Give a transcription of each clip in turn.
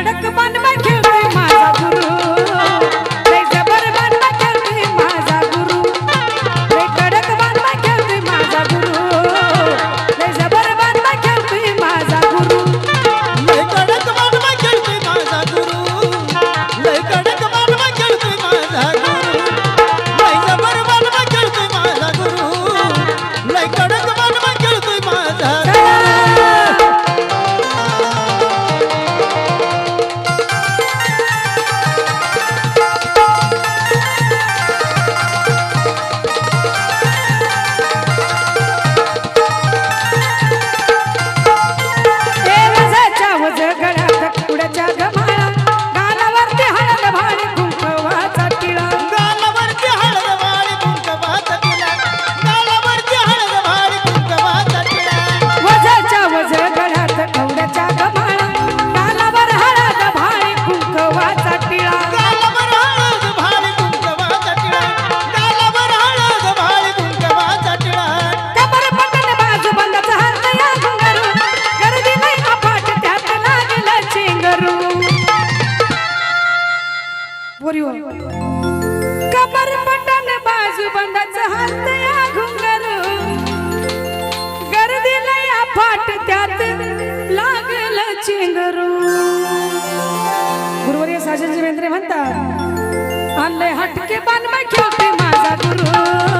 வடக்கு பண்ண जुबंदाचं हात या घुंगरू गर्दीला या फाट त्यात लागल चिंगरू गुरुवर्य साजनजी मेंद्रे म्हणतात आणलंय हटके बांधमा माझा गुरु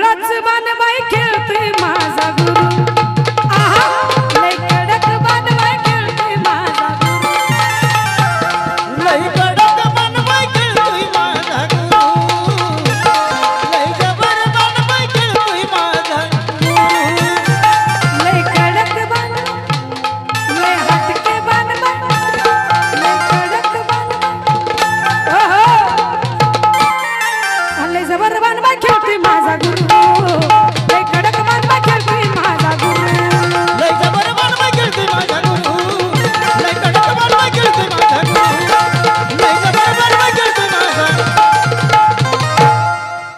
तुलाच बाई माझा गुरु.